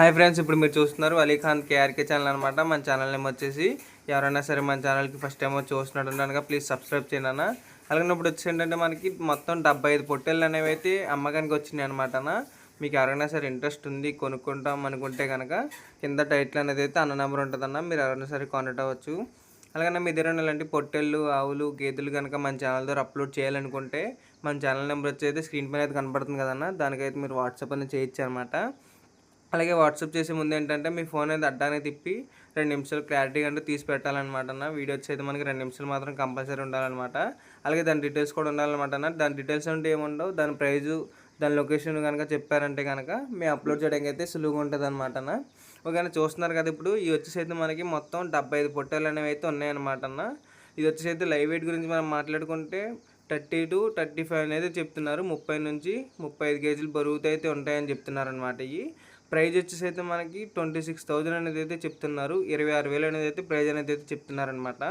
Hi friends ఇప్పుడు మీరు చూస్తున్నారు అలీఖాన్ కేఆర్కే ఛానల్ అనమాట మన ఛానల్ నేమ్ వచ్చేసి ఎవరైనా సరే మన ఛానల్కి ఫస్ట్ టైం వచ్చి చూస్తున్నట్టు కనుక ప్లీజ్ సబ్స్క్రైబ్ చేయండి అన్న. అలాగే ఇప్పుడు వచ్చి ఏంటంటే మనకి మొత్తం డెబ్బై ఐదు పొట్టేళ్ళు అనేవి అయితే అమ్మకానికి వచ్చినాయి అనమాట అన్న. మీకు ఎవరైనా సరే ఇంట్రెస్ట్ ఉంది కొనుక్కుంటాం అనుకుంటే కనుక కింద టైటిల్ అనేది అయితే అన్న నెంబర్ ఉంటుందన్న మీరు ఎవరైనా సరే కొనటవచ్చు అవ్వచ్చు. అలాగే మీ దగ్గర ఇలాంటి పొట్టెళ్ళు ఆవులు గేదెలు కనుక మన ఛానల్ ద్వారా అప్లోడ్ చేయాలనుకుంటే మన ఛానల్ నెంబర్ వచ్చి అయితే స్క్రీన్ పైన అయితే కనపడుతుంది కదన్న దానికైతే మీరు వాట్సాప్ అనేది చేయొచ్చు అనమాట అలాగే వాట్సాప్ చేసే ముందు ఏంటంటే మీ ఫోన్ అనేది అడ్డానికి తిప్పి రెండు నిమిషాలు క్లారిటీ అంటే తీసి పెట్టాలన్నమాట అన్న. వీడియో వచ్చేది మనకి రెండు నిమిషాలు మాత్రం కంపల్సరీ ఉండాలన్నమాట. అలాగే దాని డీటెయిల్స్ కూడా ఉండాలన్నమాట అన్న. దాని డీటెయిల్స్ అంటే ఏముండవు. దాని ప్రైజు దాని లొకేషన్ కనుక చెప్పారంటే కనుక మేము అప్లోడ్ చేయడానికి అయితే సులువుగా ఉంటుంది అనమాట అన్న. ఓకేనా చూస్తున్నారు కదా ఇప్పుడు. ఈ వచ్చేసి అయితే మనకి మొత్తం డెబ్బై ఐదు పొట్టాలు అనేవి అయితే ఉన్నాయన్నమాట అన్న. ఇది వచ్చేసి అయితే లైవ్ వెయిట్ గురించి మనం మాట్లాడుకుంటే థర్టీ టు థర్టీ ఫైవ్ అనేది చెప్తున్నారు. ముప్పై నుంచి ముప్పై ఐదు కేజీలు బరువుతో అయితే ఉంటాయని చెప్తున్నారు అనమాట ఇవి. ప్రైజ్ వచ్చేసి అయితే మనకి ట్వంటీ సిక్స్ థౌజండ్ అనేది అయితే చెప్తున్నారు. ఇరవై ఆరు వేలు అనేది అయితే ప్రైజ్ అనేది అయితే చెప్తున్నారనమాట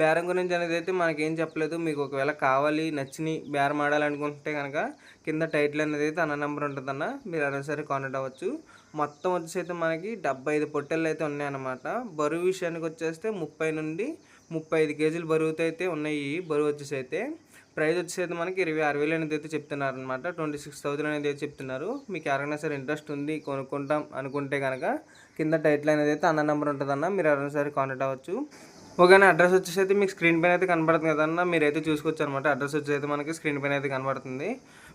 బేరం గురించి అనేది అయితే మనకేం చెప్పలేదు. మీకు ఒకవేళ కావాలి నచ్చిని బేరం ఆడాలనుకుంటే కనుక కింద టైటిల్ అనేది అయితే అన్న నెంబర్ ఉంటుందన్న. మీరు అయినా సరే కాంటాక్ట్ అవ్వచ్చు. మొత్తం వచ్చేసి అయితే మనకి డెబ్బై ఐదు పొట్టెళ్ళు అయితే ఉన్నాయన్నమాట. బరువు విషయానికి వచ్చేస్తే ముప్పై నుండి ముప్పై ఐదు కేజీలు బరువుతో అయితే ఉన్నాయి బరువు వచ్చేసి అయితే. ప్రైస్ వచ్చేసి మనకి ఇరవై ఆరు వేలు అనేది అయితే చెప్తున్నారు అనమాట ట్వంటీ సిక్స్ థౌసండ్ అనేది అయితే చెప్తున్నారు. మీకు ఎవరైనా సరే ఇంట్రెస్ట్ ఉంది కొనుక్కుంటాం అనుకుంటే కనుక కింద టైటిల్ అనేది అయితే అన్న నెంబర్ ఉంటుందన్న. మీరు ఎవరైనా సరే కాంటాక్ట్ అవ్వచ్చు. ఓకేనా అడ్రస్ వచ్చేసి అయితే మీకు స్క్రీన్ పైన అయితే కనబడుతుంది కదన్న మీరైతే చూసుకోవచ్చు అనమాట అడ్రస్ వచ్చేసి అయితే మనకి స్క్రీన్ పైన అయితే కనబడుతుంది.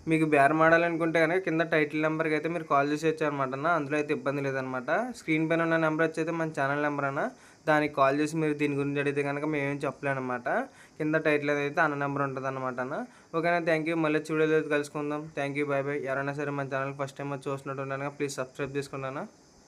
మీకు బేరం ఆడాలనుకుంటే కనుక కింద టైటిల్ నెంబర్కి అయితే మీరు కాల్ చేసి అనమాట అన్న అందులో అయితే ఇబ్బంది లేదనమాట స్క్రీన్ పైన ఉన్న నెంబర్ వచ్చి అయితే మన ఛానల్ నెంబర్ అన్న దానికి కాల్ చేసి మీరు దీని గురించి అడిగితే కనుక మేమేం చెప్పలేనమాట కింద టైటిల్ అయితే అన్న నెంబర్ ఉంటుంది అనమాట అన్న. ఓకేనా థ్యాంక్ యూ. మళ్ళీ చూడలేదు కలుసుకుందాం. థ్యాంక్ యూ బాయ్ బాయ్ ఎవరైనా సరే మన ఛానల్ ఫస్ట్ టైం వచ్చి చూసినట్టు ప్లీజ్ సబ్స్క్రైబ్ చేసుకున్నాను?